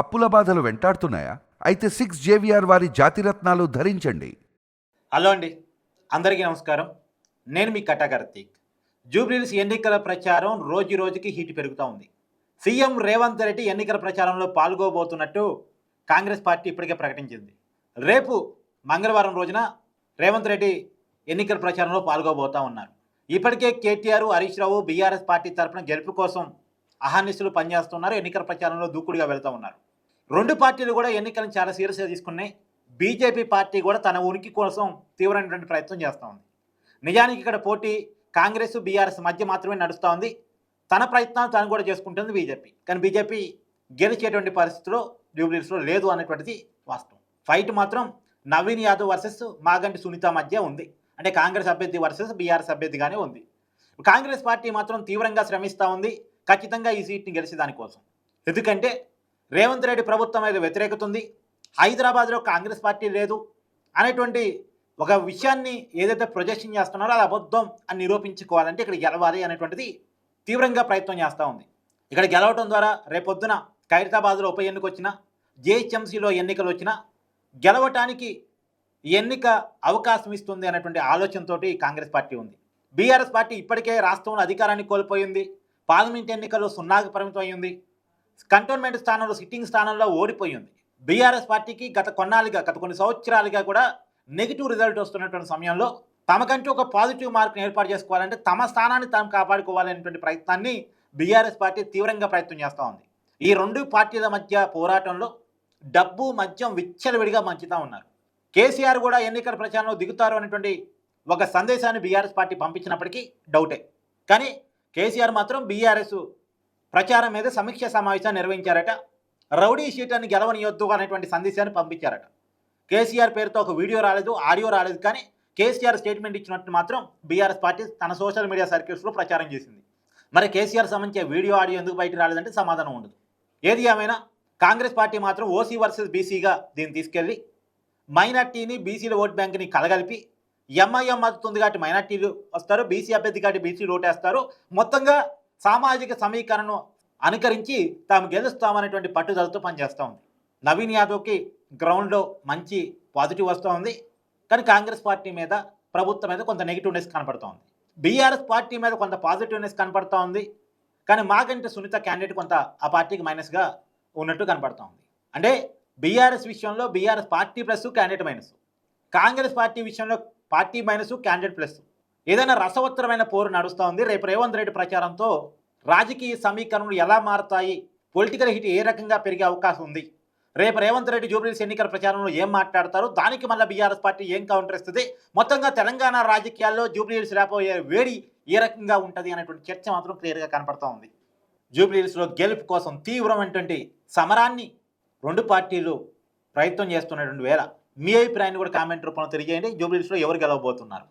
అప్పుల బాధలు వెంటాడుతున్నాయా? అయితే సిక్స్ జేవిఆర్ వారి జాతిరత్నాలు ధరించండి. హలో అండి. అందరికీ నమస్కారం. నేను మీ కట్టా కార్తీక్ జూబ్లీస్ ఎన్నికల ప్రచారం రోజు రోజుకి హీట్ పెరుగుతూ ఉంది. సీఎం రేవంత్ రెడ్డి ఎన్నికల ప్రచారంలో పాల్గొబోతున్నట్టు కాంగ్రెస్ పార్టీ ఇప్పటికే ప్రకటించింది. రేపు మంగళవారం రోజున రేవంత్ రెడ్డి ఎన్నికల ప్రచారంలో పాల్గొబోతూ ఉన్నారు. ఇప్పటికే కేటీఆర్ హరీష్ రావు బీఆర్ఎస్ పార్టీ తరఫున గెలుపు కోసం అహానిస్తులు పనిచేస్తున్నారు. ఎన్నికల ప్రచారంలో దూకుడుగా వెళ్తూ ఉన్నారు. రెండు పార్టీలు కూడా ఎన్నికలను చాలా సీరియస్గా తీసుకున్నాయి. బీజేపీ పార్టీ కూడా తన ఉనికి కోసం తీవ్రమైనటువంటి ప్రయత్నం చేస్తూ ఉంది. నిజానికి ఇక్కడ పోటీ కాంగ్రెస్ బీఆర్ఎస్ మధ్య మాత్రమే నడుస్తూ ఉంది. తన ప్రయత్నాలు తను కూడా చేసుకుంటుంది బీజేపీ. కానీ బీజేపీ గెలిచేటువంటి పరిస్థితిలో జూబ్లీస్లో లేదు అనేటువంటిది వాస్తవం. ఫైట్ మాత్రం నవీన్ యాదవ్ వర్సెస్ మాగంటి సునీత మధ్య ఉంది. అంటే కాంగ్రెస్ అభ్యర్థి వర్సెస్ బీఆర్ఎస్ అభ్యర్థిగానే ఉంది. కాంగ్రెస్ పార్టీ మాత్రం తీవ్రంగా శ్రమిస్తూ ఉంది. ఖచ్చితంగా ఈ సీట్ని గెలిచే దానికోసం. ఎందుకంటే రేవంత్ రెడ్డి ప్రభుత్వం మీద వ్యతిరేకత ఉంది హైదరాబాద్లో కాంగ్రెస్ పార్టీ లేదు అనేటువంటి ఒక విషయాన్ని ఏదైతే ప్రొజెక్షన్ చేస్తున్నారో అది అబద్ధం అని నిరూపించుకోవాలంటే ఇక్కడ గెలవాలి అనేటువంటిది తీవ్రంగా ప్రయత్నం చేస్తూ ఉంది. ఇక్కడ గెలవటం ద్వారా రేపొద్దున ఖైరతాబాద్లో ఉప ఎన్నిక వచ్చినా జేహెచ్ఎంసీలో ఎన్నికలు వచ్చినా గెలవటానికి ఎన్నిక అవకాశం ఇస్తుంది అనేటువంటి ఆలోచనతోటి కాంగ్రెస్ పార్టీ ఉంది. బీఆర్ఎస్ పార్టీ ఇప్పటికే రాష్ట్రంలో అధికారాన్ని కోల్పోయింది. పార్లమెంట్ ఎన్నికల్లో సున్నాకు పరిమితం అయ్యింది కంటోన్మెంట్ స్థానంలో సిట్టింగ్ స్థానంలో ఓడిపోయింది బీఆర్ఎస్ పార్టీకి గత కొన్నాళ్ళుగా గత కొన్ని సంవత్సరాలుగా కూడా నెగిటివ్ రిజల్ట్ వస్తున్నటువంటి సమయంలో తమకంటూ ఒక పాజిటివ్ మార్క్ని ఏర్పాటు చేసుకోవాలంటే తమ స్థానాన్ని తాము కాపాడుకోవాలనేటువంటి ప్రయత్నాన్ని బీఆర్ఎస్ పార్టీ తీవ్రంగా ప్రయత్నం చేస్తూ ఉంది. ఈ రెండు పార్టీల మధ్య పోరాటంలో డబ్బు మద్యం విచ్చలవిడిగా మంచుతూ ఉన్నారు. కేసీఆర్ కూడా ఎన్నికల ప్రచారంలో దిగుతారు అనేటువంటి ఒక సందేశాన్ని బీఆర్ఎస్ పార్టీ పంపించినప్పటికీ డౌటే. కానీ కేసీఆర్ మాత్రం బీఆర్ఎస్ ప్రచారం మీద సమీక్ష సమావేశాన్ని నిర్వహించారట. రౌడీ షీటాన్ని గెలవనియొద్దు అనేటువంటి సందేశాన్ని పంపించారట. కేసీఆర్ పేరుతో ఒక వీడియో రాలేదు ఆడియో రాలేదు కానీ కేసీఆర్ స్టేట్మెంట్ ఇచ్చినట్టు మాత్రం బీఆర్ఎస్ పార్టీ తన సోషల్ మీడియా సర్క్యూట్స్లో ప్రచారం చేసింది. మరి కేసీఆర్ సంబంధించిన వీడియో ఆడియో ఎందుకు బయట రాలేదంటే సమాధానం ఉండదు. ఏది ఏమైనా కాంగ్రెస్ పార్టీ మాత్రం ఓసీ వర్సెస్ బీసీగా దీన్ని తీసుకెళ్ళి మైనార్టీని బీసీల ఓట్ బ్యాంక్ని కలగలిపి ఎంఐఎం మద్దతు కాబట్టి మైనార్టీలు వస్తారు బీసీ అభ్యర్థి కాబట్టి బీసీలు ఓటేస్తారు. మొత్తంగా సామాజిక సమీకరణను అనుకరించి తాము గెలుస్తామనేటువంటి పట్టుదలతో పనిచేస్తూ ఉంది. నవీన్ యాదవ్కి గ్రౌండ్లో మంచి పాజిటివ్ వస్తూ ఉంది. కానీ కాంగ్రెస్ పార్టీ మీద ప్రభుత్వం మీద కొంత నెగిటివ్నెస్ కనపడుతూ ఉంది. బీఆర్ఎస్ పార్టీ మీద కొంత పాజిటివ్నెస్ కనపడుతూ ఉంది. కానీ మాకంటే సునీత క్యాండిడేట్ కొంత ఆ పార్టీకి మైనస్గా ఉన్నట్టు కనపడుతూ ఉంది. అంటే బీఆర్ఎస్ విషయంలో BRS party plus candidate minus. Congress party విషయంలో పార్టీ మైనస్ క్యాండిడేట్ ప్లస్. ఏదైనా రసవత్తరమైన పోరు నడుస్తూ ఉంది. రేపు రేవంత్ రెడ్డి ప్రచారంతో రాజకీయ సమీకరణలు ఎలా మారుతాయి? పొలిటికల్ హిట్ ఏ రకంగా పెరిగే అవకాశం ఉంది? రేపు రేవంత్ రెడ్డి జూబ్లీస్ ఎన్నికల ప్రచారంలో ఏం మాట్లాడతారు? దానికి మళ్ళీ బీఆర్ఎస్ పార్టీ ఏం కౌంటర్ ఇస్తుంది? మొత్తంగా తెలంగాణ రాజకీయాల్లో జూబ్లీస్ రాబోయే వేడి ఏ రకంగా ఉంటుంది అనేటువంటి చర్చ మాత్రం క్లియర్గా కనపడుతూ ఉంది. జూబ్లీస్లో గెలుపు కోసం తీవ్రమైనటువంటి సమరాన్ని రెండు పార్టీలు ప్రయత్నం చేస్తున్నటువంటి వేళ మీ అభిప్రాయాన్ని కూడా కామెంట్ రూపంలో తెలియజేయండి. జూబ్లీస్లో ఎవరు గెలవబోతున్నారు?